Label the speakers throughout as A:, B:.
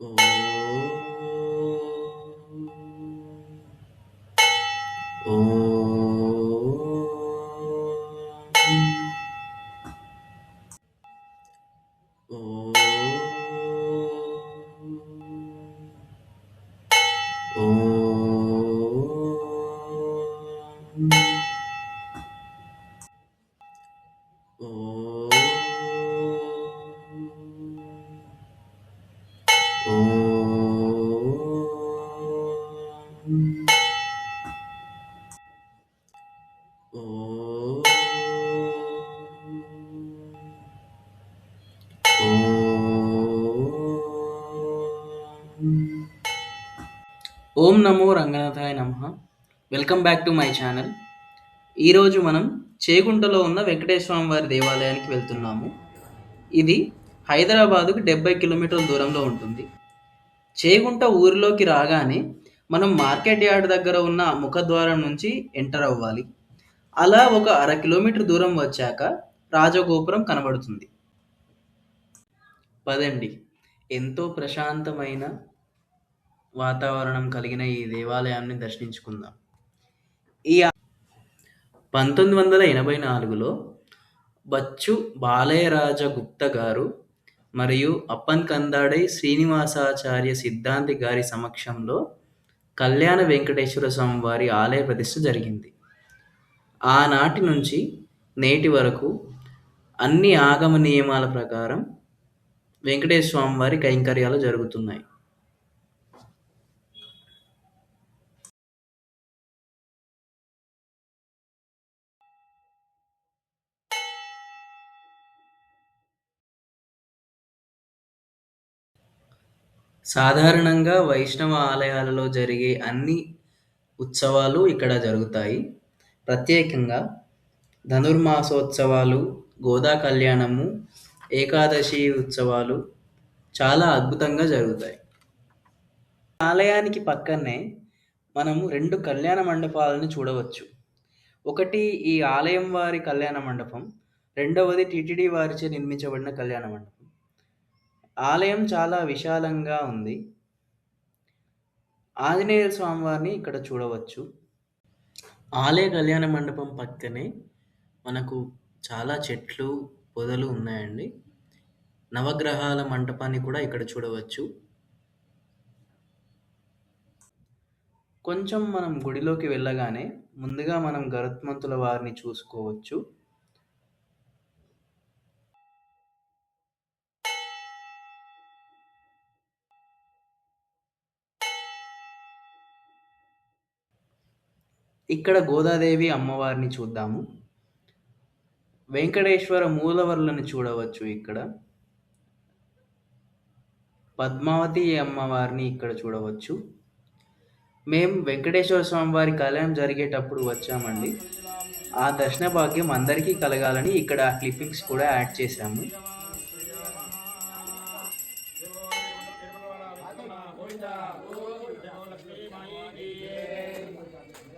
A: 어... 어... 어... 어... ఓం. నమో రంగనాథాయ నమ. Welcome back to my channel. ఈరోజు మనం చేగుంటలో ఉన్న వెంకటేశ్వర వారి దేవాలయానికి వెళ్తున్నాము. ఇది హైదరాబాదుకు డెబ్బై కిలోమీటర్ల దూరంలో ఉంటుంది. చేగుంట ఊరిలోకి రాగానే మనం మార్కెట్ యార్డ్ దగ్గర ఉన్న ముఖద్వారం నుంచి ఎంటర్ అవ్వాలి. అలా ఒక అర కిలోమీటర్ దూరం వచ్చాక రాజగోపురం కనబడుతుంది. పదండి. ఎంతో ప్రశాంతమైన వాతావరణం కలిగిన ఈ దేవాలయాన్ని దర్శించుకుందాం. ఈ పంతొమ్మిది వందల ఎనభై నాలుగులో బచ్చు బాలయరాజగుప్త గారు మరియు అప్పన్ కందాడై శ్రీనివాసాచార్య సిద్ధాంతి గారి సమక్షంలో కళ్యాణ వెంకటేశ్వర స్వామి వారి ఆలయ ప్రతిష్ఠ జరిగింది. ఆనాటి నుంచి నేటి వరకు అన్ని ఆగమ నియమాల ప్రకారం వెంకటేశ్వర స్వామి వారి కైంకర్యాలు జరుగుతున్నాయి. సాధారణంగా వైష్ణవ ఆలయాలలో జరిగే అన్ని ఉత్సవాలు ఇక్కడ జరుగుతాయి. ప్రత్యేకంగా ధనుర్మాసోత్సవాలు గోదా కళ్యాణము ఏకాదశి ఉత్సవాలు చాలా అద్భుతంగా జరుగుతాయి. ఆలయానికి పక్కనే మనము రెండు కళ్యాణ మండపాలను చూడవచ్చు. ఒకటి ఈ ఆలయం వారి కళ్యాణ మండపం రెండవది టిటిడి వారిచే నిర్మించబడిన కళ్యాణ మండపం. ఆలయం చాలా విశాలంగా ఉంది. ఆంజనేయ స్వామివారిని ఇక్కడ చూడవచ్చు. ఆలయ కళ్యాణ మండపం పక్కనే మనకు చాలా చెట్లు పొదలు ఉన్నాయండి. నవగ్రహాల మంటపాన్ని కూడా ఇక్కడ చూడవచ్చు. కొంచెం మనం గుడిలోకి వెళ్ళగానే ముందుగా మనం గరుత్మంతుల వారిని చూసుకోవచ్చు. ఇక్కడ గోదాదేవి అమ్మవారిని చూద్దాము. వెంకటేశ్వర మూలవర్లను చూడవచ్చు ఇక్కడ. పద్మావతి అమ్మవారిని ఇక్కడ చూడవచ్చు. మేము వెంకటేశ్వర స్వామి వారి కళ్యాణం జరిగేటప్పుడు వచ్చామండి. ఆ దర్శన భాగ్యం అందరికీ కలగాలని ఇక్కడ క్లిప్పింగ్స్ కూడా యాడ్ చేశాము.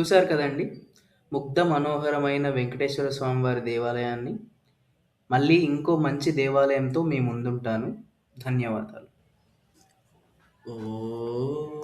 A: చూశారు కదండి? ముగ్ధ మనోహరమైన వెంకటేశ్వర స్వామివారి దేవాలయాన్ని. మళ్ళీ ఇంకో మంచి దేవాలయంతో మీ ముందుంటాను. ధన్యవాదాలు. ఓ